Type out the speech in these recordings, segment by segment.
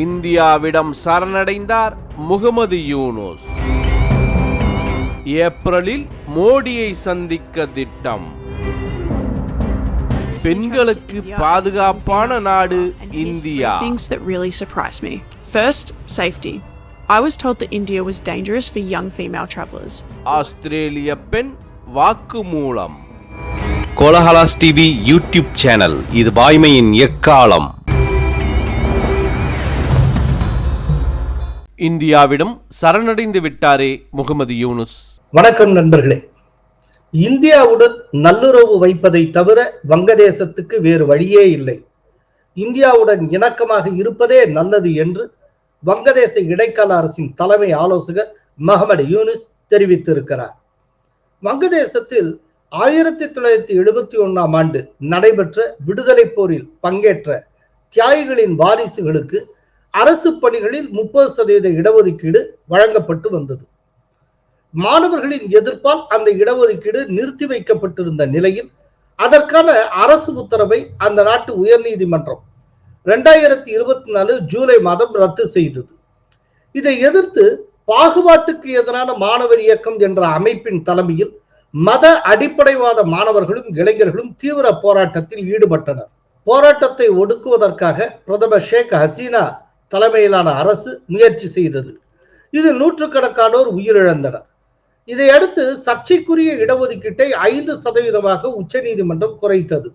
இந்தியாவிடம் சரணடைந்தார் முகமது யூனுஸ் ஏப்ரலில் மோடியை சந்திக்க திட்டம் பெண்களுக்கு பாதுகாப்பான நாடு India Things that really surprised me. First, safety. I was told that India was dangerous for young female travellers. ஆஸ்திரேலிய பெண் வாக்குமூலம் கோலஹலாஸ் டிவி யூடியூப் சேனல் இது வாய்மையின் எக்காலம் இந்தியாவிடம் சரணடைந்து விட்டாரே முகமது யூனுஸ். வணக்கம் நண்பர்களே. இந்தியாவுடன் நல்லுறவு வைப்பதை தவிர வங்கதேசத்துக்கு வேறு வழியே இல்லை. இந்தியாவுடன் இணக்கமாக இருப்பதே நல்லது என்று வங்கதேச இடைக்கால அரசின் தலைமை ஆலோசகர் மஹமது யூனிஸ் தெரிவித்திருக்கிறார். வங்கதேசத்தில் ஆயிரத்தி தொள்ளாயிரத்தி எழுபத்தி ஒன்னாம் ஆண்டு நடைபெற்ற விடுதலை போரில் பங்கேற்ற தியாகிகளின் வாரிசுகளுக்கு அரசு பணிகளில் முப்பது சதவீத இடஒதுக்கீடு வழங்கப்பட்டு வந்தது. மாணவர்களின் எதிர்ப்பால் அந்த இடஒதுக்கீடு நிறுத்தி வைக்கப்பட்டிருந்த நிலையில் அதற்கான அரசு உத்தரவை அந்த நாட்டு உயர்நீதிமன்றம் இரண்டாயிரத்தி இருபத்தி நாலு ஜூலை மாதம் ரத்து செய்தது. இதை எதிர்த்து பாகுபாட்டுக்கு எதிரான மாணவர் இயக்கம் என்ற அமைப்பின் தலைமையில் மத அடிப்படைவாத மாணவர்களும் இளைஞர்களும் தீவிர போராட்டத்தில் ஈடுபட்டனர். போராட்டத்தை ஒடுக்குவதற்காக பிரதமர் ஷேக் ஹசீனா தலைமையிலான அரசு முயற்சி செய்தது. இது நூற்றுக்கணக்கானோர் உயிரிழந்தனர். இதையடுத்து சர்ச்சைக்குரிய இடஒதுக்கீட்டை ஐந்து சதவீதமாக உச்சநீதிமன்றம் குறைத்தது.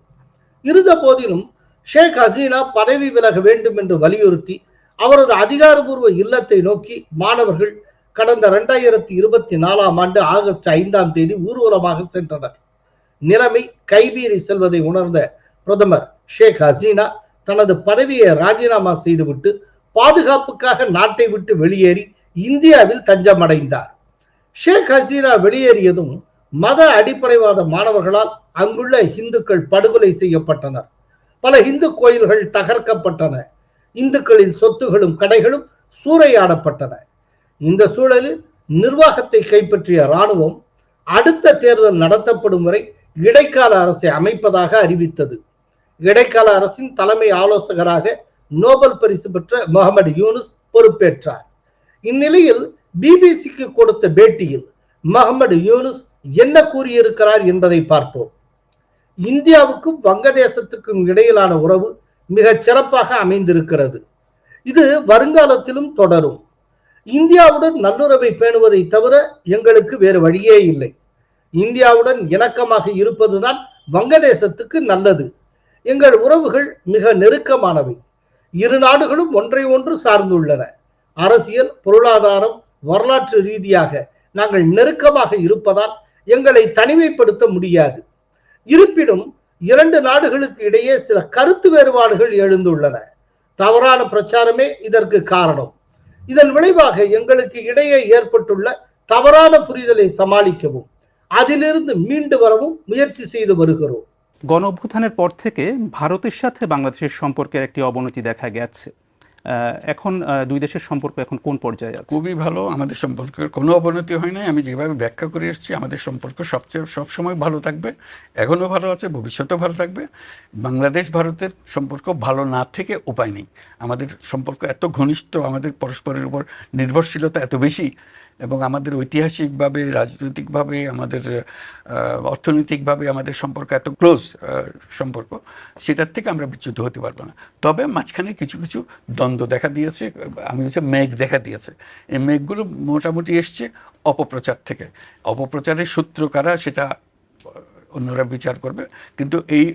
இருந்த போதிலும் ஷேக் ஹசீனா பதவி விலக வேண்டும் என்று வலியுறுத்தி அவரது அதிகாரபூர்வ இல்லத்தை நோக்கி மாணவர்கள் கடந்த இரண்டாயிரத்தி இருபத்தி நாலாம் ஆண்டு ஆகஸ்ட் ஐந்தாம் தேதி ஊர்வலமாக சென்றனர். நிலைமை கைபீறி செல்வதை உணர்ந்த பிரதமர் ஷேக் ஹசீனா தனது பதவியை ராஜினாமா செய்துவிட்டு பாதுகாப்புக்காக நாட்டை விட்டு வெளியேறி இந்தியாவில் தஞ்சமடைந்தார். ஷேக் ஹசீனா வெளியேறியதும் மத அடிப்படைவாத மாணவர்களால் அங்குள்ள இந்துக்கள் படுகொலை செய்யப்பட்டனர். பல இந்து கோயில்கள் தகர்க்கப்பட்டன. இந்துக்களின் சொத்துகளும் கடைகளும் சூறையாடப்பட்டன. இந்த சூழலில் நிர்வாகத்தை கைப்பற்றிய ராணுவம் அடுத்த தேர்தல் நடத்தப்படும் வரை இடைக்கால அரசை அமைப்பதாக அறிவித்தது. இடைக்கால அரசின் தலைமை ஆலோசகராக நோபல் பரிசு பெற்ற முகமது யூனுஸ் பொறுப்பேற்றார். இந்நிலையில் பிபிசிக்கு கொடுத்த பேட்டியில் முகமது யூனுஸ் என்ன கூறியிருக்கிறார் என்பதை பார்ப்போம். இந்தியாவுக்கும் வங்கதேசத்துக்கும் இடையிலான உறவு மிக சிறப்பாக அமைந்திருக்கிறது. இது வருங்காலத்திலும் தொடரும். இந்தியாவுடன் நல்லுறவை பேணுவதை தவிர எங்களுக்கு வேறு வழியே இல்லை. இந்தியாவுடன் இணக்கமாக இருப்பதுதான் வங்கதேசத்துக்கு நல்லது. எங்கள் உறவுகள் மிக நெருக்கமானவை. இரு நாடுகளும் ஒன்றை ஒன்று சார்ந்துள்ளன. அரசியல் பொருளாதாரம் வரலாற்று ரீதியாக நாங்கள் நெருக்கமாக இருப்பதால் எங்களை தனிமைப்படுத்த முடியாது. இருப்பினும் இரண்டு நாடுகளுக்கு இடையே சில கருத்து வேறுபாடுகள் எழுந்துள்ளன. தவறான பிரச்சாரமே இதற்கு காரணம். இதன் விளைவாக எங்களுக்கு இடையே ஏற்பட்டுள்ள தவறான புரிதலை சமாளிக்கவும் அதிலிருந்து மீண்டு வரவும் முயற்சி செய்து வருகிறோம். গণ অভ্যুত্থানের পর থেকে ভারতের সাথে বাংলাদেশের সম্পর্কের একটি অবনতি দেখা গেছে। এখন দুই দেশের সম্পর্ক এখন কোন পর্যায়ে আছে? খুবই ভালো। আমাদের সম্পর্কের কোনো অবনতি হয় নাই। আমি যেভাবে ব্যাখ্যা করে এসেছি, আমাদের সম্পর্ক সবচেয়ে, সবসময় ভালো থাকবে, এখনও ভালো আছে, ভবিষ্যতেও ভালো থাকবে। বাংলাদেশ, ভারতের সম্পর্ক ভালো না থেকে উপায় নেই। আমাদের সম্পর্ক এত ঘনিষ্ঠ, আমাদের পরস্পরের উপর নির্ভরশীলতা এত বেশি এবং আমাদের ঐতিহাসিকভাবে, রাজনৈতিকভাবে, আমাদের অর্থনৈতিকভাবে আমাদের সম্পর্ক এত ক্লোজ সম্পর্ক, সেটার থেকে আমরা বিচ্যুত হতে পারব না। তবে মাঝখানে কিছু কিছু দ্বন্দ্ব দেখা দিয়েছে, আমি হচ্ছে মেঘ দেখা দিয়েছে। এই মেঘগুলো মোটামুটি এসছে অপপ্রচার থেকে। অপপ্রচারের সূত্র কারা, সেটা অন্যরা বিচার করবে। কিন্তু এই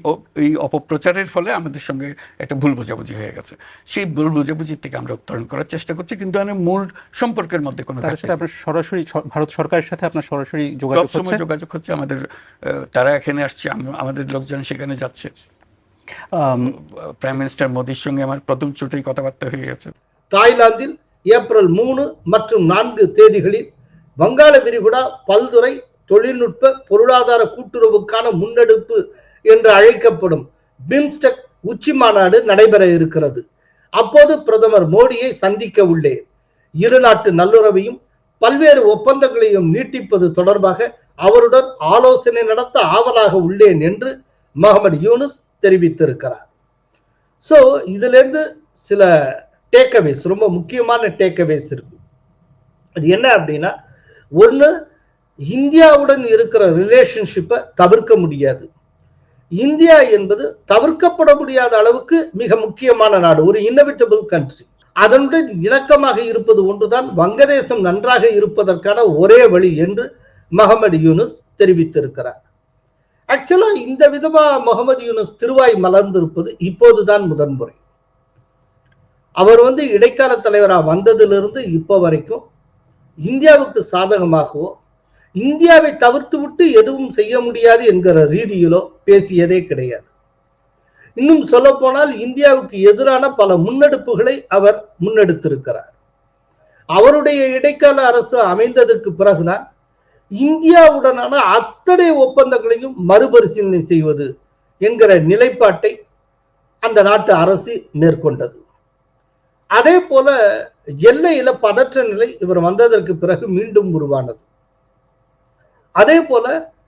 এই অপপ্রচারের ফলে আমাদের সঙ্গে একটা ভুল বোঝাবুঝি হয়ে গেছে। সেই ভুল বোঝাবুঝির থেকে আমরা উত্তরণ করার চেষ্টা করছি কিন্তু আমি মূল সম্পর্কের মধ্যে কোনো আপনার সরাসরি ভারত সরকারের সাথে আপনার সরাসরি যোগাযোগ হচ্ছে? যোগাযোগ হচ্ছে আমাদের তারা এখানে আসছে আমাদের লোকজন সেখানে যাচ্ছে। প্রাইম মিনিস্টার মোদির সঙ্গে আমার প্রথম চোটেই কথাবার্তা হয়ে গেছে। தாய்லாந்தில் ஏப்ரல் மூணு மற்றும் நான்கு தேதிகளில் வங்காள விரிகுடா பல்துறை தொழில்நுட்ப பொருளாதார கூட்டுறவுக்கான முன்னெடுப்பு என்று அழைக்கப்படும் பிம்ஸ்டெக் உச்சி மாநாடு நடைபெற இருக்கிறது. அப்போது பிரதமர் மோடியை சந்திக்க உள்ளேன் இரு நாட்டு நல்லுறவையும் பல்வேறு ஒப்பந்தங்களையும் நீட்டிப்பது தொடர்பாக அவருடன் ஆலோசனை நடத்த ஆவலாக உள்ளேன் என்று முகமது யூனுஸ் தெரிவித்திருக்கிறார். சோ இதுல இருந்து சில டேக்அவேஸ் ரொம்ப முக்கியமான டேக்அவேஸ் இருக்கு. அது என்ன அப்படின்னா ஒண்ணு இந்தியாவுடன் இருக்கிற ரிலேஷன்ஷிப்பை தவிர்க்க முடியாது. இந்தியா என்பது தவிர்க்கப்பட முடியாத அளவுக்கு மிக முக்கியமான நாடு ஒரு இன்னவிட்டபிள் கண்ட்ரி அதனுடன் இணக்கமாக இருப்பது ஒன்றுதான் வங்கதேசம் நன்றாக இருப்பதற்கான ஒரே வழி என்று முகமது யூனுஸ் தெரிவித்திருக்கிறார். ஆக்சுவலா இந்த விதமா முகமது யூனுஸ் திருவாய் மலர்ந்திருப்பது இப்போதுதான் முதன்முறை. அவர் வந்து இடைக்கால தலைவரா வந்ததிலிருந்து இப்போ வரைக்கும் இந்தியாவுக்கு சாதகமாகவோ இந்தியாவை தவிர்த்து விட்டு எதுவும் செய்ய முடியாது என்கிற ரீதியிலோ பேசியதே கிடையாது. இன்னும் சொல்ல போனால் இந்தியாவுக்கு எதிரான பல முன்னெடுப்புகளை அவர் முன்னெடுத்திருக்கிறார். அவருடைய இடைக்கால அரசு அமைந்ததற்கு பிறகுதான் இந்தியாவுடனான அத்தனை ஒப்பந்தங்களையும் மறுபரிசீலனை செய்வது என்கிற நிலைப்பாட்டை அந்த நாட்டு அரசு மேற்கொண்டது. அதே போல எல்லையில பதற்ற நிலை இவர் வந்ததற்கு பிறகு மீண்டும் உருவானது. அதே போல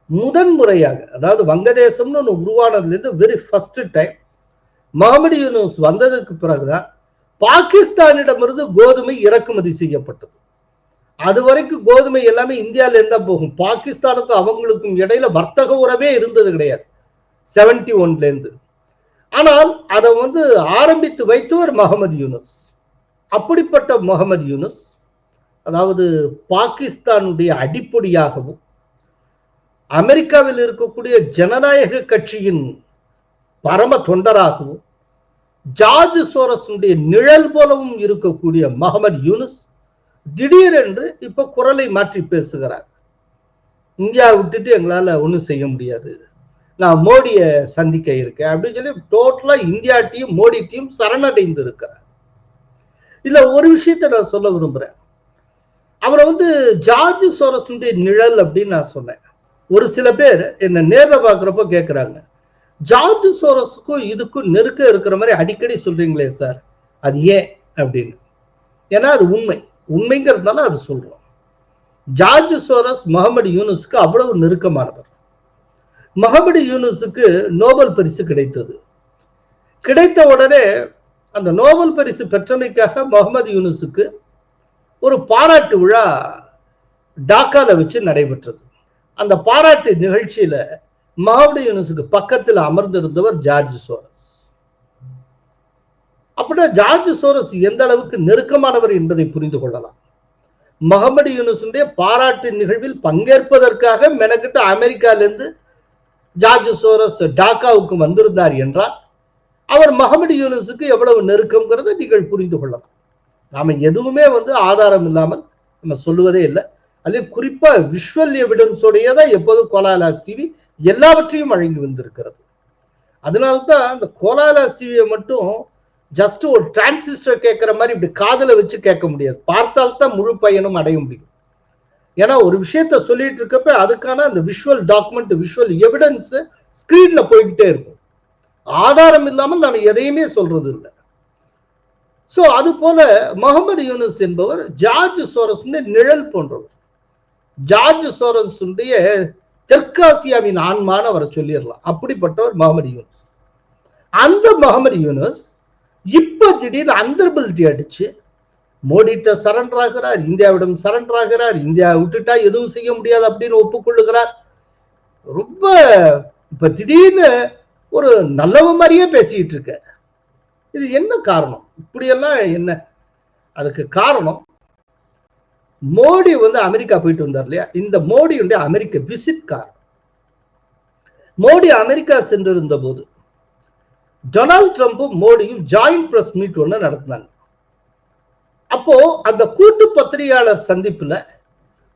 முதன்முறையாக அதாவது வங்கதேசம்னு ஒன்று உருவானதுலேருந்து very first time Muhammad Yunus வந்ததற்கு பிறகுதான் பாகிஸ்தானிடமிருந்து கோதுமை இறக்குமதி செய்யப்பட்டது. அது வரைக்கும் கோதுமை எல்லாமே இந்தியால இருந்தா போகும். பாகிஸ்தானுக்கும் அவங்களுக்கும் இடையில வர்த்தக உறவே இருந்தது கிடையாது. செவன்டி ஒன்ல இருந்து ஆனால் அதை வந்து ஆரம்பித்து வைத்தவர் முகமது யூனஸ். அப்படிப்பட்ட முகமது யூனஸ் அதாவது பாகிஸ்தானுடைய அடிப்படையாகவும் அமெரிக்காவில் இருக்கக்கூடிய ஜனநாயக கட்சியின் பரம தொண்டராகவும் ஜார்ஜ் சோரஸுடைய நிழல் போலவும் இருக்கக்கூடிய முகமது யூனுஸ் திடீரென்று இப்ப குரலை மாற்றி பேசுகிறார். இந்தியா விட்டுட்டு எங்களால ஒண்ணும் செய்ய முடியாது. நான் மோடியை சந்திக்க இருக்கேன் அப்படின்னு சொல்லி டோட்டலா இந்தியா டீம் மோடி டீம் சரணடைந்து இருக்கிறார் இதுல ஒரு விஷயத்தை நான் சொல்ல விரும்புறேன். அவரை வந்து ஜார்ஜ் சோரஸுடைய நிழல் அப்படின்னு நான் சொன்னேன். ஒரு சில பேர் என்ன நேர்ல பார்க்குறப்போ கேக்குறாங்க. ஜார்ஜ் சோரஸுக்கும் இதுக்கும் நெருக்க இருக்கிற மாதிரி அடிக்கடி சொல்றீங்களே சார். அது ஏன் அப்படின்னு. ஏன்னா அது உண்மை. உண்மைங்கிறதுனால அது சொல்றோம். ஜார்ஜ் சோரஸ் முகமது யூனுஸுக்கு அவ்வளவு நெருக்கமானவர். முகமது யூனுஸுக்கு நோபல் பரிசு கிடைத்தது. கிடைத்த உடனே அந்த நோபல் பரிசு பெற்றமைக்காக முகமது யூனுஸுக்கு ஒரு பாராட்டு விழா டாக்கால வச்சு நடைபெற்றது. அந்த பாராட்டு நிகழ்ச்சியில மாவடி யூனிஸுக்கு பக்கத்தில் அமர்ந்திருந்தவர் ஜார்ஜ் சோரஸ். அப்படின்னா ஜார்ஜ் சோரஸ் எந்த அளவுக்கு நெருக்கமானவர் என்பதை புரிந்து கொள்ளலாம். முகமது யூனுஸுடைய பாராட்டு நிகழ்வில் பங்கேற்பதற்காக மெனக்கிட்ட அமெரிக்காவிலிருந்து ஜார்ஜ் சோரஸ் டாக்காவுக்கு வந்திருந்தார் என்றால் அவர் முகமது யூனுஸுக்கு எவ்வளவு நெருக்கம்ங்கிறத நீங்கள் புரிந்து கொள்ளலாம். நாம எதுவுமே வந்து ஆதாரம் இல்லாமல் நம்ம சொல்லுவதே இல்லை. அதே குறிப்பா விஷுவல் எவிடன்ஸோடைய தான் எப்போதும் கோலாலாஸ் டிவி எல்லாவற்றையும் வழங்கி வந்திருக்கிறது. அதனால்தான் அந்த கோலாலாஸ் டிவியை மட்டும் ஜஸ்ட் ஒரு டிரான்சிஸ்டர் கேட்குற மாதிரி இப்படி காதல வச்சு கேட்க முடியாது. பார்த்தால் தான் முழு பயனும் அடைய முடியும். ஏன்னா ஒரு விஷயத்த சொல்லிட்டு இருக்கப்ப அதுக்கான அந்த விஷுவல் டாக்குமெண்ட் விஷுவல் எவிடன்ஸ் ஸ்கிரீன்ல போய்கிட்டே இருக்கும். ஆதாரம் இல்லாமல் நம்ம எதையுமே சொல்றது இல்லை. ஸோ அது போல முகமது யூனுஸ் என்பவர் ஜார்ஜ் சோரஸ் நிழல் போன்றவர். ஜார்ஜ் சோரன்ஸுடைய தெற்காசியாவின் ஆன்மான்னு அவரை சொல்லிடலாம். அப்படிப்பட்டவர் முகமது யூனஸ். அந்த முகமது யூனஸ் இப்ப திடீர்னு அந்தர்பிலிட்டி அடிச்சு மோடிட்ட சரண்டர் ஆகிறார் இந்தியாவிடம் சரண்டர் ஆகிறார் இந்தியா விட்டுட்டா எதுவும் செய்ய முடியாது அப்படின்னு ஒப்புக்கொள்ளுகிறார். ரொம்ப இப்ப திடீர்னு ஒரு நல்லவ மாதிரியே பேசிட்டு இருக்க இது என்ன காரணம்? இப்படியெல்லாம் என்ன? அதுக்கு காரணம் மோடி வந்து அமெரிக்கா போயிட்டு வந்தார் இல்லையா? இந்த மோடியுடைய அமெரிக்க விசிட் கார் மோடி அமெரிக்கா சென்றிருந்த போது டொனால்ட் ட்ரம்ப்பும் மோடியும் ஜாயிண்ட் பிரஸ் மீட் ஒன்று நடத்தினாங்க. அப்போ அந்த கூட்டு பத்திரிகையாளர் சந்திப்புல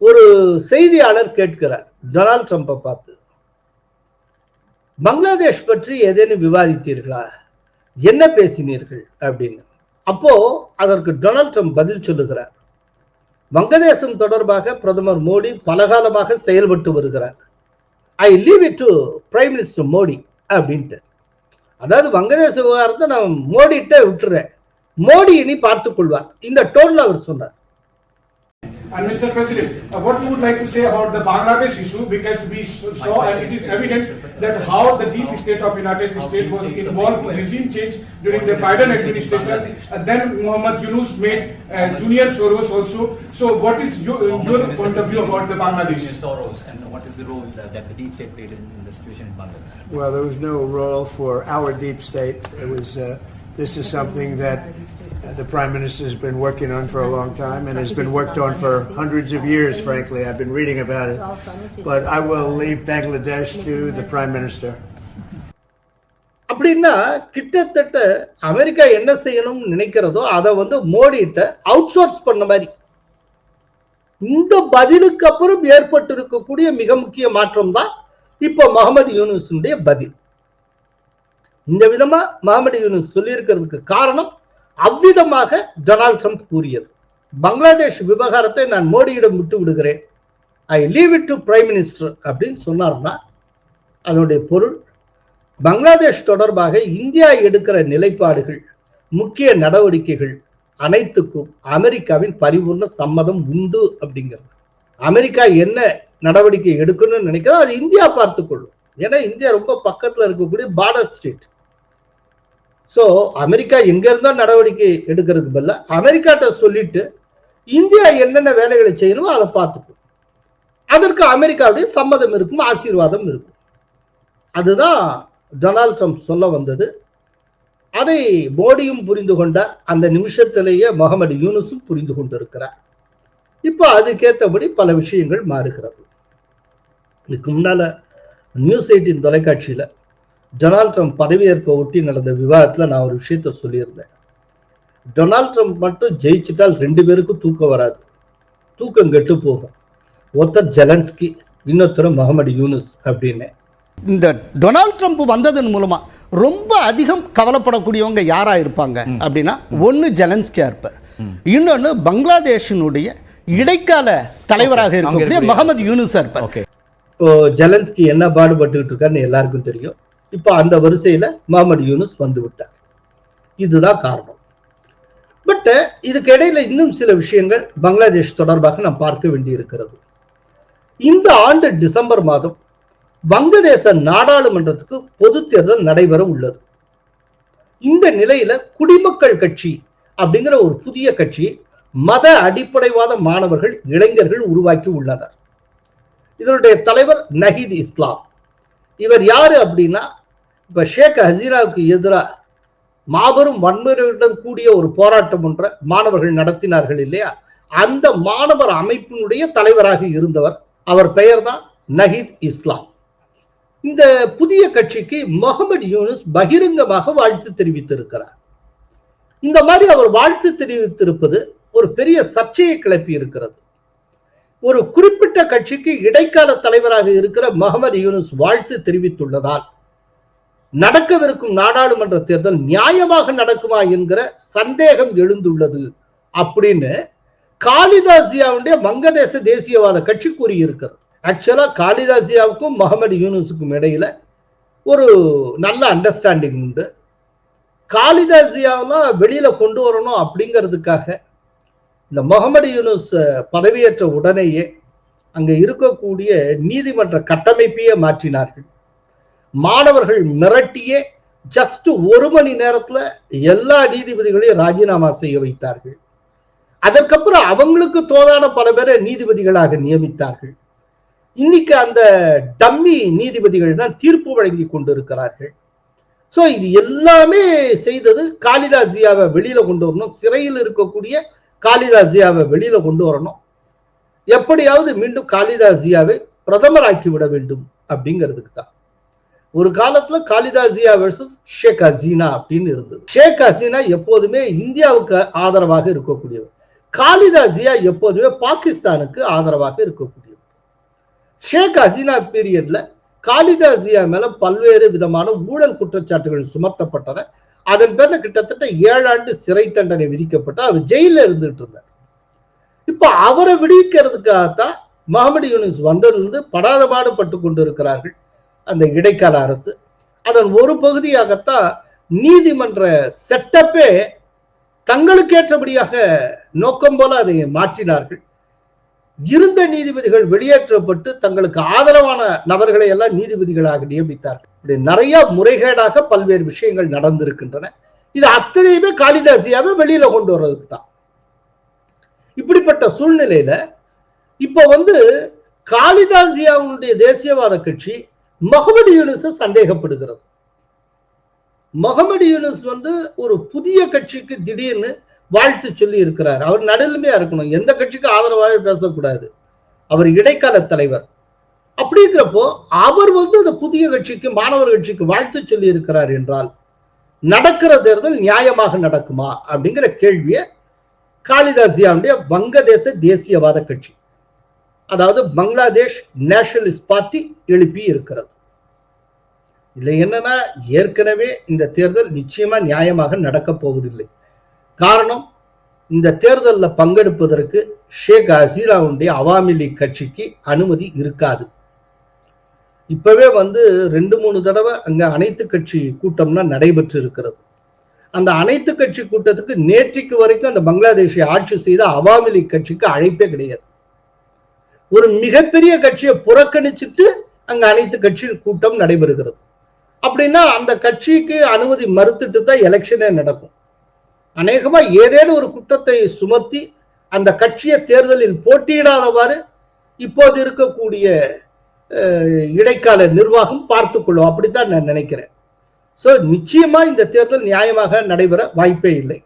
ஒரு செய்தியாளர் கேட்கிறார் டொனால்ட் ட்ரம்ப்பை பார்த்து. பங்களாதேஷ் பற்றி ஏதேனும் விவாதித்தீர்களா? என்ன பேசினீர்கள்? அப்படின்னு. அப்போ அதற்கு டொனால்ட் ட்ரம்ப் பதில் சொல்லுகிறார். வங்கதேசம் தொடர்பாக பிரதமர் மோடி பலகாலமாக செயல்பட்டு வருகிறார். I leave it to prime minister Modi அப்படின்ட்டு. அதாவது வங்கதேச விவகாரத்தை நான் மோடிட்ட விட்டுறேன். மோடி இனி பார்த்துக்கொள்வார் இந்த டோன்ல அவர் சொன்னார். And Mr. President, uh, what you would like to say about the Bangladesh issue because we saw and it is evident that how the deep state of United States was involved in regime change during the Biden administration. And then Muhammad Yunus made uh, Junior Soros also. So what is your, your point of view about the Bangladesh? Soros and what is the role that, that the deep state played in, in the situation in Bangladesh? Well, there was no role for our deep state. It was, uh, this is something that the Prime Minister has been working on for a long time and has been worked on for hundreds of years, frankly. I've been reading about it. But I will leave Bangladesh to the Prime Minister. அப்படின்னா கிட்டத்தட்ட America என்ன செய்யணும்னு நினைக்கிறதோ அதை வந்து மோடிட்ட out source பண்ண மாதிரி இந்த பதிலுக்கு அப்புறம் ஏற்பட்டு இருக்கக்கூடிய மிக முக்கிய மாற்றம் தான் இப்போ முகமது யூனுஸுடைய பதில் இந்த விதமா முகமது யூனுஸ் சொல்லியிருக்கிறதுக்கு காரணம் அவ்விதமாக டொனால்ட் ட்ரம்ப் கூறியது. பங்களாதேஷ் விவகாரத்தை நான் மோடியிடம் விட்டு விடுகிறேன். I leave it to prime minister அப்படின்னு சொன்னார்னா அதனுடைய பொருள் பங்களாதேஷ் தொடர்பாக இந்தியா எடுக்கிற நிலைப்பாடுகள் முக்கிய நடவடிக்கைகள் அனைத்துக்கும் அமெரிக்காவின் பரிபூர்ண சம்மதம் உண்டு அப்படிங்கிறது. அமெரிக்கா என்ன நடவடிக்கை எடுக்கணும்னு நினைக்கிறதோ அது இந்தியா பார்த்துக்கொள்ளும். ஏன்னா இந்தியா ரொம்ப பக்கத்துல இருக்கக்கூடிய பார்டர் ஸ்டேட் சோ அமெரிக்கா எங்க இருந்தோ நடவடிக்கை எடுக்கிறதுக்கு பதில அமெரிக்காட்ட சொல்லிட்டு இந்தியா என்னென்ன வேலைகளை செய்யணுமோ அதை பார்த்துக்கும். அதற்கு அமெரிக்காவுடைய சம்மதம் இருக்கும் ஆசீர்வாதம் இருக்கும். அதுதான் டொனால்ட் ட்ரம்ப் சொல்ல வந்தது. அதை மோடியும் புரிந்து கொண்டார். அந்த நிமிஷத்திலேயே முகமது யூனுஸும் புரிந்து கொண்டிருக்கிறார். இப்போ அதுக்கேற்றபடி பல விஷயங்கள் மாறுகிறது. இதுக்கு முன்னால நியூஸ் எயிட்டின் தொலைக்காட்சியில் டொனால்ட் ட்ரம்ப் பதவியேற்பை ஒட்டி நடந்த விவாதத்துல நான் ஒரு விஷயத்த சொல்லியிருந்தேன். டொனால்ட் ட்ரம்ப் மட்டும் ஜெயிச்சிட்டால் ரெண்டு பேருக்கும் தூக்கம் வராது. தூக்கம் கெட்டு போகும். ஒருத்தர் ஜெலன்ஸ்கி இன்னொருத்தர் முகமது யூனுஸ் அப்படின்னு. இந்த டொனால்ட் ட்ரம்ப் வந்ததன் மூலமா ரொம்ப அதிகம் கவலைப்படக்கூடியவங்க யாரா இருப்பாங்க அப்படின்னா ஒன்னு ஜெலன்ஸ்கியா இருப்பார். இன்னொன்னு பங்களாதேஷினுடைய இடைக்கால தலைவராக இருக்கக்கூடிய முகமது யூனுஸா. இருப்பார். இப்போ ஜெலன்ஸ்கி என்ன பாடுபட்டுக்கிட்டு இருக்காருன்னு எல்லாருக்கும் தெரியும். இப்ப அந்த வரிசையில முகமது யூனுஸ் வந்து விட்டார். இதுதான் காரணம். பட் இதுக்கு இடையில இன்னும் சில விஷயங்கள் பங்களாதேஷ் தொடர்பாக நாம் பார்க்க வேண்டி இருக்கிறது இந்த ஆண்டு டிசம்பர் மாதம் வங்கதேச நாடாளுமன்றத்துக்கு பொது தேர்தல் நடைபெற உள்ளது. இந்த நிலையில குடிமக்கள் கட்சி அப்படிங்கிற ஒரு புதிய கட்சி மத அடிப்படைவாத மாணவர்கள் இளைஞர்கள் உருவாக்கி உள்ளனர். இதனுடைய தலைவர் நஹீத் இஸ்லாம். இவர் யாரு அப்படின்னா இப்ப ஷேக் ஹசீனாவுக்கு எதிராக மாபெரும் வன்முறையுடன் கூடிய ஒரு போராட்டம் ஒன்றை மாணவர்கள் நடத்தினார்கள் இல்லையா? அந்த மாணவர் அமைப்பினுடைய தலைவராக இருந்தவர் அவர் பெயர் தான் நஹித் இஸ்லாம். இந்த புதிய கட்சிக்கு முகமது யூனுஸ் பகிரங்கமாக வாழ்த்து தெரிவித்திருக்கிறார். இந்த மாதிரி அவர் வாழ்த்து தெரிவித்திருப்பது ஒரு பெரிய சர்ச்சையை கிளப்பி இருக்கிறது. ஒரு குறிப்பிட்ட கட்சிக்கு இடைக்கால தலைவராக இருக்கிற முகமது யூனுஸ் வாழ்த்து தெரிவித்துள்ளதால் நடக்கவிருக்கும் நாடாளுமன்ற தேர்தல் நியாயமாக நடக்குமா என்கிற சந்தேகம் எழுந்துள்ளது அப்படின்னு காளிதாசியாவுடைய வங்கதேச தேசியவாத கட்சி கூறியிருக்கிறது. ஆக்சுவலா காளிதாசியாவுக்கும் முகமது யூனுஸுக்கும் இடையில ஒரு நல்ல அண்டர்ஸ்டாண்டிங் உண்டு. காளிதாசியாவெல்லாம் வெளியில கொண்டு வரணும் அப்படிங்கிறதுக்காக இந்த முகமது யூனுஸ் பதவியேற்ற உடனேயே அங்க இருக்கக்கூடிய நீதிமன்ற கட்டமைப்பையே மாற்றினார்கள். மாணவர்கள் மிரட்டியே ஜஸ்ட் ஒரு மணி நேரத்துல எல்லா நீதிபதிகளையும் ராஜினாமா செய்ய வைத்தார்கள். அதற்கப்புறம் அவங்களுக்கு தோதான பல பேரை நீதிபதிகளாக நியமித்தார்கள். இன்னைக்கு அந்த டம்மி நீதிபதிகள் தான் தீர்ப்பு வழங்கி கொண்டிருக்கிறார்கள். சோ இது எல்லாமே செய்தது காளிதாசியாவை வெளியில கொண்டு வரணும். சிறையில் இருக்கக்கூடிய காளிதாசியாவை வெளியில கொண்டு வரணும். எப்படியாவது மீண்டும் காளிதாசியாவை பிரதமராக்கி விட வேண்டும் அப்படிங்கிறதுக்கு தான். ஒரு காலத்துல காளிதாசியா வெர்சஸ் ஷேக் ஹசீனா அப்படின்னு இருந்தது. ஷேக் ஹசீனா எப்போதுமே இந்தியாவுக்கு ஆதரவாக இருக்கக்கூடியவர். காளிதாசியா எப்போதுமே பாகிஸ்தானுக்கு ஆதரவாக இருக்கக்கூடியவர். ஷேக் ஹசீனா பீரியட்ல காளிதாசியா மேல பல்வேறு விதமான ஊழல் குற்றச்சாட்டுகள் சுமத்தப்பட்டன. அதன் பேர்ல கிட்டத்தட்ட ஏழாண்டு சிறை தண்டனை விதிக்கப்பட்டு அவர் ஜெயில இருந்துட்டு இருந்தார். இப்ப அவரை விடுவிக்கிறதுக்காகத்தான் முகமது யூனிஸ் வந்ததிலிருந்து படாத கொண்டு கொண்டிருக்கிறார்கள். அந்த இடைக்கால அரசு. அதன் ஒரு பகுதியாகத்தான் நீதிமன்ற செட்டப்பே தங்களுக்கேற்றபடியாக நோக்கம் போல அதை மாற்றினார்கள். இருந்த நீதிபதிகள் வெளியேற்றப்பட்டு தங்களுக்கு ஆதரவான நபர்களை எல்லாம் நீதிபதிகளாக நியமித்தார்கள். இப்படி நிறைய முறைகேடாக பல்வேறு விஷயங்கள் நடந்திருக்கின்றன. இது அத்தனையுமே காளிதாசியாவே வெளியில கொண்டு வர்றதுக்கு தான் இப்படிப்பட்ட சூழ்நிலையில இப்ப வந்து காளிதாசியாவுடைய தேசியவாத கட்சி முகமது யூனிஸை சந்தேகப்படுகிறது. முகமது யூனிஸ் வந்து ஒரு புதிய கட்சிக்கு திடீர்னு வாழ்த்து சொல்லி இருக்கிறார். அவர் நடுநிலைமையா இருக்கணும். எந்த கட்சிக்கும் ஆதரவாக பேசக்கூடாது. அவர் இடைக்கால தலைவர். அப்படிங்கிறப்போ அவர் வந்து அந்த புதிய கட்சிக்கு மாணவர் கட்சிக்கு வாழ்த்து சொல்லி இருக்கிறார் என்றால் நடக்கிற தேர்தல் நியாயமாக நடக்குமா? அப்படிங்கிற கேள்வியை காளிதாசியாவுடைய வங்கதேச தேசியவாத கட்சி. அதாவது பங்களாதேஷ் நேஷனலிஸ்ட் பார்ட்டி எழுப்பி இருக்கிறது. இதுல என்னன்னா ஏற்கனவே இந்த தேர்தல் நிச்சயமா நியாயமாக நடக்க போவதில்லை. காரணம் இந்த தேர்தலில் பங்கெடுப்பதற்கு ஷேக் ஹசீனாவுடைய அவாமி லீக் கட்சிக்கு அனுமதி இருக்காது. இப்பவே வந்து ரெண்டு மூணு தடவை அங்க அனைத்து கட்சி கூட்டம்னா நடைபெற்று இருக்கிறது அந்த அனைத்து கட்சி கூட்டத்துக்கு நேற்றுக்கு வரைக்கும் அந்த பங்களாதேஷை ஆட்சி செய்த அவாமி லீக் கட்சிக்கு அழைப்பே கிடையாது. ஒரு மிகப்பெரிய கட்சியை புறக்கணிச்சுட்டு அங்க அனைத்து கட்சி கூட்டம் நடைபெறுகிறது. அப்படின்னா அந்த கட்சிக்கு அனுமதி மறுத்துட்டு தான் எலெக்ஷனே நடக்கும். அநேகமா ஏதேனும் ஒரு குற்றத்தை சுமத்தி அந்த கட்சியை தேர்தலில் போட்டியிடாதவாறு இப்போது இருக்கக்கூடிய இடைக்கால நிர்வாகம் பார்த்துக்கொள்ளும் அப்படித்தான் நான் நினைக்கிறேன். சோ நிச்சயமா இந்த தேர்தல் நியாயமாக நடைபெற வாய்ப்பே இல்லை.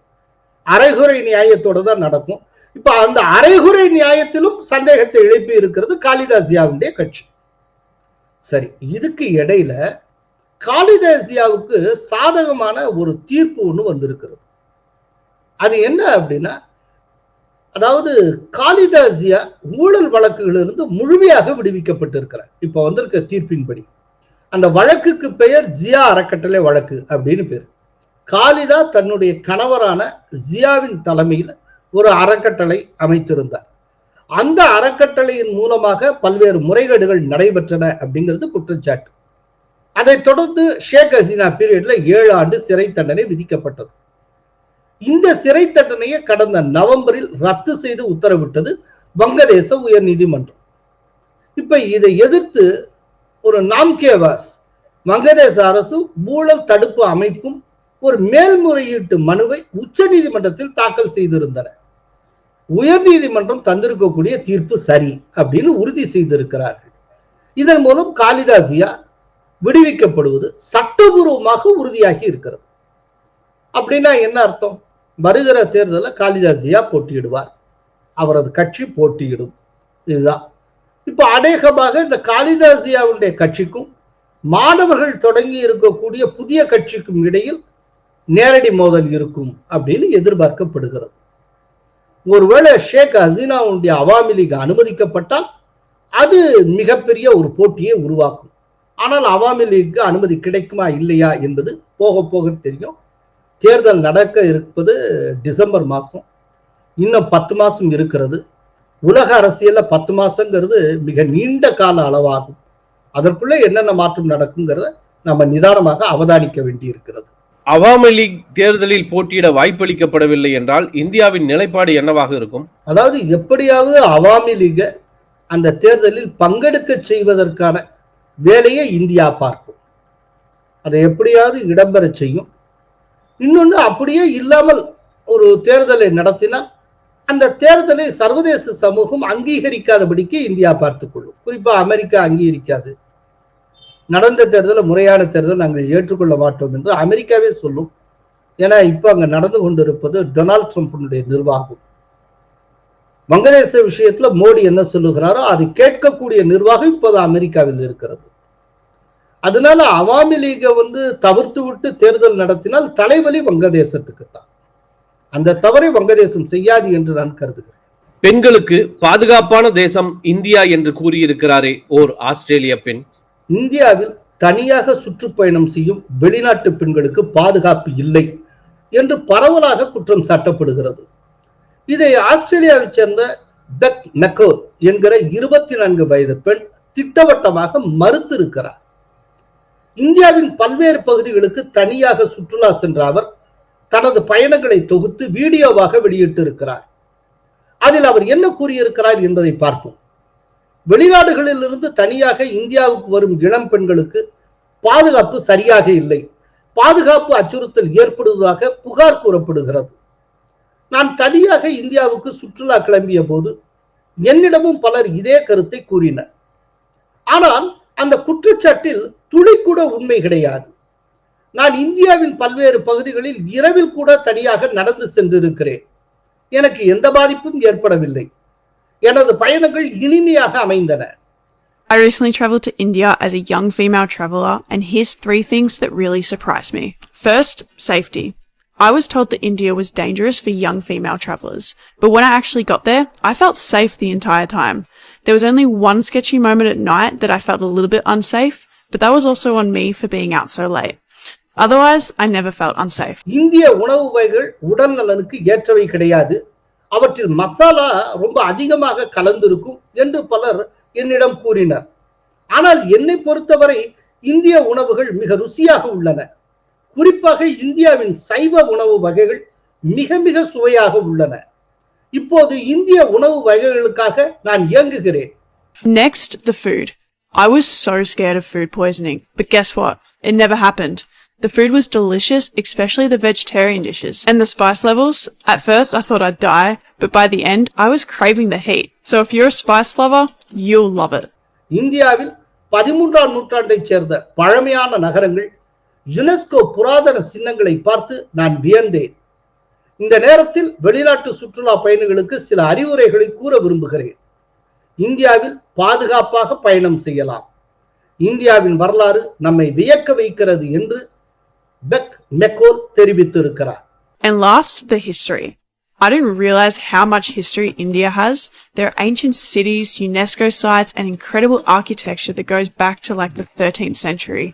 அரைகுறை நியாயத்தோடு தான் நடக்கும். இப்ப அந்த அரைகுறை நியாயத்திலும் சந்தேகத்தை எழுப்பி இருக்கிறது காளிதாசியாவுடைய கட்சி. சரி இதுக்கு இடையில காளிதாசியாவுக்கு சாதகமான ஒரு தீர்ப்பு ஒன்று வந்திருக்கிறது. அது என்ன அப்படின்னா அதாவது காளிதாசியா ஊழல் வழக்குகளிலிருந்து முழுமையாக விடுவிக்கப்பட்டிருக்கிறார். இப்ப வந்திருக்க தீர்ப்பின்படி. அந்த வழக்குக்கு பெயர் ஜியா அறக்கட்டளை வழக்கு அப்படின்னு பேர். காளிதா தன்னுடைய கணவரான ஜியாவின் தலைமையில் ஒரு அறக்கட்டளை அமைத்திருந்தார். அந்த அறக்கட்டளையின் மூலமாக பல்வேறு முறைகேடுகள் நடைபெற்றன அப்படிங்கிறது குற்றச்சாட்டு. அதைத் தொடர்ந்து ஷேக் ஹசீனா பீரியட்ல ஏழு ஆண்டு சிறை தண்டனை விதிக்கப்பட்டது. இந்த சிறை தண்டனையை கடந்த நவம்பரில் ரத்து செய்து உத்தரவிட்டது வங்கதேச உயர் நீதிமன்றம் இப்ப இதை எதிர்த்து ஒரு நாம்கேவாஸ் வங்கதேச அரசு ஊழல் தடுப்பு அமைப்பும் ஒரு மேல்முறையீட்டு மனுவை உச்ச நீதிமன்றத்தில் தாக்கல் செய்திருந்தன. உயர் நீதிமன்றம் தந்திருக்கக்கூடிய தீர்ப்பு சரி அப்படின்னு உறுதி செய்திருக்கிறார்கள். இதன் மூலம் காளிதாசியா விடுவிக்கப்படுவது சட்டபூர்வமாக உறுதியாகி இருக்கிறது. அப்படின்னா என்ன அர்த்தம்? வருகிற தேர்தலில் காளிதாசியா போட்டியிடுவார். அவரது கட்சி போட்டியிடும். இதுதான். இப்ப அநேகமாக இந்த காளிதாசியாவுடைய கட்சிக்கும் மாணவர்கள் தொடங்கி இருக்கக்கூடிய புதிய கட்சிக்கும் இடையில் நேரடி மோதல் இருக்கும் அப்படின்னு எதிர்பார்க்கப்படுகிறது. ஒருவேளை ஷேக் ஹசீனாவுடைய அவாமி லீக் அனுமதிக்கப்பட்டால் அது மிகப்பெரிய ஒரு போட்டியை உருவாக்கும். ஆனால் அவாமி லீக்கு அனுமதி கிடைக்குமா இல்லையா என்பது போக போக தெரியும். தேர்தல் நடக்க இருப்பது டிசம்பர் மாதம் இன்னும் பத்து மாதம் இருக்கிறது. உலக அரசியலில் பத்து மாதங்கிறது மிக நீண்ட கால அளவாகும். அதற்குள்ளே என்னென்ன மாற்றம் நடக்குங்கிறத நம்ம நிதானமாக அவதானிக்க வேண்டி இருக்கிறது அவாமி லீக் தேர்தலில் போட்டியிட வாய்ப்பளிக்கப்படவில்லை என்றால் இந்தியாவின் நிலைப்பாடு என்னவாக இருக்கும்? அதாவது எப்படியாவது அவாமி லீக அந்த தேர்தலில் பங்கெடுக்க செய்வதற்கான வேலையை இந்தியா பார்க்கும். அதை எப்படியாவது இடம்பெற செய்யும். இன்னொன்று அப்படியே இல்லாமல் ஒரு தேர்தலை நடத்தினால் அந்த தேர்தலை சர்வதேச சமூகம் அங்கீகரிக்காதபடிக்கு இந்தியா பார்த்துக் கொள்ளும். குறிப்பா அமெரிக்கா அங்கீகரிக்காது. நடந்த தேர்தலை முறையான தேர்தல் நாங்கள் ஏற்றுக்கொள்ள மாட்டோம் என்று அமெரிக்காவே சொல்லும். ஏன்னா இப்ப அங்க நடந்து கொண்டிருப்பது டொனால்ட் ட்ரம்ப்னுடைய நிர்வாகம். வங்கதேச விஷயத்துல மோடி என்ன சொல்லுகிறாரோ அது கேட்கக்கூடிய நிர்வாகம் இப்போது அமெரிக்காவில் இருக்கிறது. அதனால அவாமி லீகை வந்து தவிர்த்து விட்டு தேர்தல் நடத்தினால் தலைவலி வங்கதேசத்துக்கு தான். அந்த தவறை வங்கதேசம் செய்யாது என்று நான் கருதுகிறேன். பெண்களுக்கு பாதுகாப்பான தேசம் இந்தியா என்று கூறியிருக்கிறாரே ஓர் ஆஸ்திரேலிய பெண். இந்தியாவில் தனியாக சுற்றுப்பயணம் செய்யும் வெளிநாட்டு பெண்களுக்கு பாதுகாப்பு இல்லை என்று பரவலாக குற்றம் சாட்டப்படுகிறது. இதை ஆஸ்திரேலியாவைச் சேர்ந்த பெக் மெக்கோர் என்கிற இருபத்தி நான்கு வயது பெண் திட்டவட்டமாக மறுத்திருக்கிறார். இந்தியாவின் பல்வேறு பகுதிகளுக்கு தனியாக சுற்றுலா சென்ற அவர் தனது பயணங்களை தொகுத்து வீடியோவாக வெளியிட்டிருக்கிறார். அதில் அவர் என்ன கூறியிருக்கிறார் என்பதை பார்ப்போம். வெளிநாடுகளிலிருந்து தனியாக இந்தியாவுக்கு வரும் இளம் பெண்களுக்கு பாதுகாப்பு சரியாக இல்லை. பாதுகாப்பு அச்சுறுத்தல் ஏற்படுவதாக புகார் கூறப்படுகிறது. நான் தனியாக இந்தியாவுக்கு சுற்றுலா கிளம்பிய போது என்னிடமும் பலர் இதே கருத்தை கூறினர். ஆனால் அந்த குற்றச்சாட்டில் துளி கூட உண்மை கிடையாது. நான் இந்தியாவின் பல்வேறு பகுதிகளில் இரவில் கூட தனியாக நடந்து சென்றிருக்கிறேன். எனக்கு எந்த பாதிப்பும் ஏற்படவில்லை. எனது பயணங்கள் இனிமையாக அமைந்தன I recently traveled to India as a young female traveler, and here's three things that really surprised me. First, safety. I was told that India was dangerous for young female travelers, but when I actually got there, I felt safe the entire time. There was only one sketchy moment at night that I felt a little bit unsafe, but that was also on me for being out so late. Otherwise, I never felt unsafe. இந்திய உணவு வகைகள் உடல் நலனுக்கு ஏற்றவை கிடையாது அவற்றில் மசாலா ரொம்ப அதிகமாக கலந்திருக்கும் என்று பலர் என்னிடம் கூறினர் ஆனால் என்னை பொறுத்தவரை இந்திய உணவுகள் மிக ருசியாக உள்ளன குறிப்பாக இந்தியாவின் சைவ உணவு வகைகள் மிக மிக சுவையாக உள்ளன இப்போது இந்திய உணவு வகைகளுக்காக நான் இயங்குகிறேன் Next, the food. I was so scared of food poisoning, but guess what? It never happened. The food was delicious, especially the vegetarian dishes. And the spice levels, at first I thought I'd die, but by the end I was craving the heat. So if you're a spice lover, you'll love it. இந்தியாவில் பதிமூன்றாம் நூற்றாண்டைச் சேர்ந்த பழமையான நகரங்கள் UNESCO புராதன சின்னங்களை பார்த்து நான் வியந்தேன் இந்த நேரத்தில் வெளிநாட்டு சுற்றுலா பயணிகளுக்கு சில அறிவுரைகளை கூற விரும்புகிறேன் இந்தியாவில் பாதுகாப்பாக பயணம் செய்யலாம் இந்தியாவின் வரலாறு நம்மை வியக்க வைக்கிறது என்று பெக் மெக்கோல் தெரிவித்திருக்கிறார் And last, the history. I didn't realize how much history India has. There are ancient cities, UNESCO sites, and incredible architecture that goes back to like the 13th century.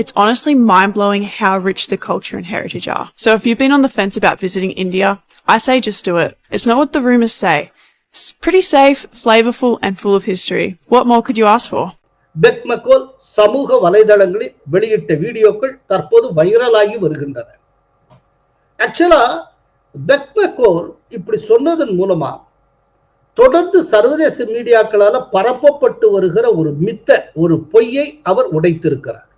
It's honestly mind blowing how rich the culture and heritage are. So if you've been on the fence about visiting India, I say just do it. It's not what the rumors say. It's pretty safe, flavorful, and full of history. What more could you ask for? பெக் சமூக வலைதளங்களில் வெளியிட்ட வீடியோக்கள் தற்போது வைரலாகி வருகின்றன. ஆக்சுவலா பெக் இப்படி சொன்னதன் மூலமா தொடர்ந்து சர்வதேச மீடியாக்களால பரப்பப்பட்டு வருகிற ஒரு மித்த ஒரு பொய்யை அவர் உடைத்திருக்கிறார்.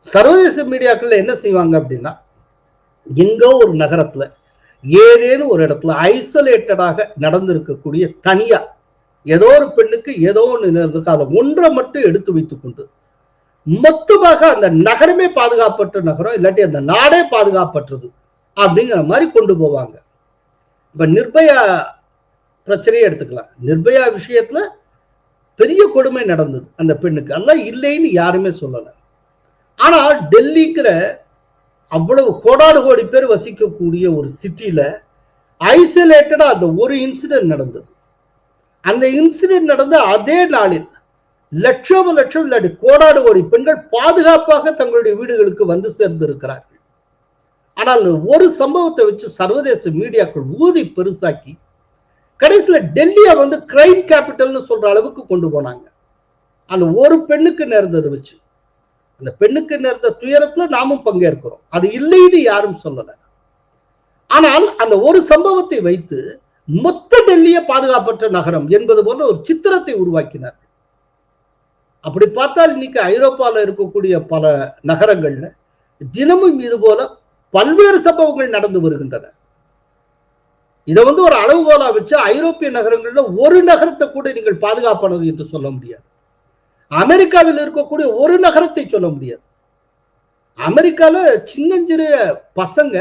சர்வதேச மீடியாக்கள்ல என்ன செய்வாங்க அப்படின்னா எங்கோ ஒரு நகரத்துல ஏதேனும் ஒரு இடத்துல ஐசோலேட்டடாக நடந்திருக்கக்கூடிய தனியா ஏதோ ஒரு பெண்ணுக்கு ஏதோ ஒன்று இருக்கு அதை ஒன்றை மட்டும் எடுத்து வைத்துக் கொண்டு மொத்தமாக அந்த நகரமே பாதுகாப்பற்ற நகரம் இல்லாட்டி அந்த நாடே பாதுகாப்பற்றது அப்படிங்கிற மாதிரி கொண்டு போவாங்க. இப்ப நிர்பயா பிரச்சனையை எடுத்துக்கலாம். நிர்பயா விஷயத்துல பெரிய கொடுமை நடந்தது அந்த பெண்ணுக்கு. அதெல்லாம் இல்லைன்னு யாருமே சொல்லல. ஆனா டெல்லிங்கிற அவ்வளவு கோடாடு கோடி பேர் வசிக்கக்கூடிய ஒரு சிட்டியில ஐசோலேட்டடா அந்த ஒரு இன்சிடென்ட் நடந்தது. அந்த இன்சிடென்ட் நடந்த அதே நாளில் லட்சம் லட்சம் இல்லாட்டி கோடாடு கோடி பெண்கள் பாதுகாப்பாக தங்களுடைய வீடுகளுக்கு வந்து சேர்ந்திருக்கிறார்கள். ஆனால் ஒரு சம்பவத்தை வச்சு சர்வதேச மீடியாக்கள் ஊதி பெருசாக்கி கடைசியில டெல்லியை வந்து கிரைம் கேபிட்டல்னு சொல்ற அளவுக்கு கொண்டு போனாங்க. அந்த ஒரு பெண்ணுக்கு நேர்ந்ததை வச்சு அந்த பெண்ணுக்கு நேர்ந்த துயரத்துல நாமும் பங்கேற்கிறோம். அது இல்லைன்னு யாரும் சொல்லல. ஆனால் அந்த ஒரு சம்பவத்தை வைத்து மொத்த டெல்லிய பாதுகாப்பற்ற நகரம் என்பது போன்ற ஒரு சித்திரத்தை உருவாக்கினார். அப்படி பார்த்தால் இன்னைக்கு ஐரோப்பாவில் இருக்கக்கூடிய பல நகரங்கள்ல தினமும் இது போல பல்வேறு சம்பவங்கள் நடந்து வருகின்றன. இதை வந்து ஒரு அளவுகோலா வச்சு ஐரோப்பிய நகரங்கள்ல ஒரு நகரத்தை கூட நீங்கள் பாதுகாப்பானது என்று சொல்ல முடியாது. அமெரிக்காவில் இருக்கக்கூடிய ஒரு நகரத்தை சொல்ல முடியாது. அமெரிக்கால சின்னஞ்சிறு பசங்க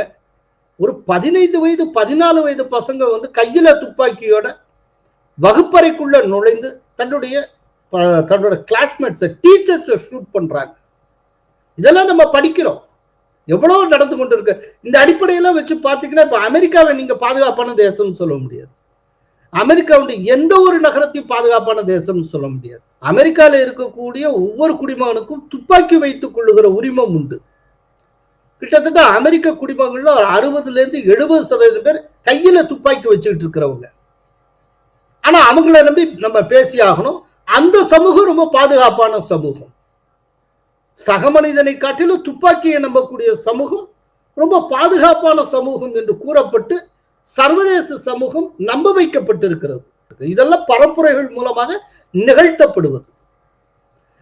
ஒரு பதினைந்து வயது பதினாலு வயது பசங்க வந்து கையில துப்பாக்கியோட வகுப்பறைக்குள்ள நுழைந்து தன்னுடைய தன்னோட கிளாஸ்மேட்ஸை டீச்சர்ஸை ஷூட் பண்றாங்க. இதெல்லாம் நம்ம படிக்கிறோம். எவ்வளவு நடந்து கொண்டு இருக்கு இந்த அடிப்படையெல்லாம் வச்சு பார்த்தீங்கன்னா இப்ப அமெரிக்காவை நீங்க பாதுகாப்பான தேசம்னு சொல்ல முடியாது. அமெரிக்காவுடைய எந்த ஒரு நகரத்தையும் பாதுகாப்பான தேசம்னு சொல்ல முடியாது. அமெரிக்கால இருக்கக்கூடிய ஒவ்வொரு குடிமகனுக்கும் துப்பாக்கி வைத்துக் கொள்ளுகிற உரிமம் உண்டு. கிட்டத்தட்ட அமெரிக்க குடிமகன்ல ஒரு அறுபதுல இருந்து எழுபது சதவீதம் பேர் கையில துப்பாக்கி வச்சுக்கிட்டு இருக்கிறவங்க. ஆனா அவங்கள நம்பி நம்ம பேசி ஆகணும். அந்த சமூகம் ரொம்ப பாதுகாப்பான சமூகம். சக மனிதனை காட்டிலும் துப்பாக்கியை நம்பக்கூடிய சமூகம் ரொம்ப பாதுகாப்பான சமூகம் என்று கூறப்பட்டு சர்வதேச சமூகம் நம்ப வைக்கப்பட்டிருக்கிறது. இதெல்லாம் பரப்புரைகள் மூலமாக நிகழ்த்தப்படுவது.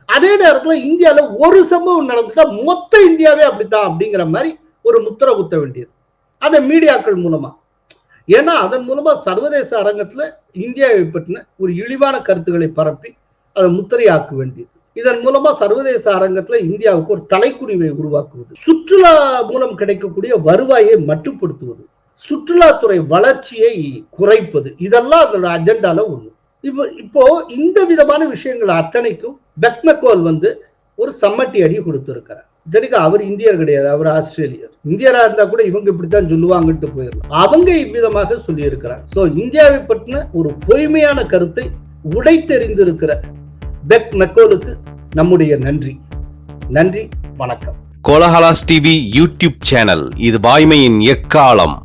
அதே நேரத்துல இந்தியால ஒரு சம்பவம் நடந்துட்டா மொத்த இந்தியாவே அப்படித்தான் அப்படிங்கிற மாதிரி ஒரு முத்திரை குத்த வேண்டியது. அதை மீடியாக்கள் மூலமா. ஏன்னா அதன் மூலமா சர்வதேச அரங்கத்துல இந்தியாவை பற்றின ஒரு இழிவான கருத்துக்களை பரப்பி அதை முத்திரையாக்க வேண்டியது. இதன் மூலமா சர்வதேச அரங்கத்துல இந்தியாவுக்கு ஒரு தலைக்குடிவை உருவாக்குவது. சுற்றுலா மூலம் கிடைக்கக்கூடிய வருவாயை மட்டுப்படுத்துவது. சுற்றுலாத்துறை வளர்ச்சியை குறைப்பது. இதெல்லாம் அதோட அஜெண்டால ஒண்ணு. இப்போ இப்போ இந்த விதமான விஷயங்கள் அத்தனைக்கும் பெக்மெக்கோல் வந்து ஒரு சம்மட்டி அடி கொடுத்திருக்கிறார். இத்தனைக்கு அவர் இந்தியர் கிடையாது அவர் ஆஸ்திரேலியர். இந்தியரா இருந்தா கூட இவங்க இப்படித்தான் சொல்லுவாங்கன்ட்டு போயிடலாம். அவங்க இவ்விதமாக சொல்லி இருக்கிறார் சோ இந்தியாவை பற்றின ஒரு பொய்மையான கருத்தை உடைத்தெறிந்திருக்கிற பெக் மெக்கோலுக்கு நம்முடைய நன்றி. நன்றி வணக்கம். கோலஹலாஸ் டிவி யூடியூப் சேனல் இது வாய்மையின் எக்காலம்.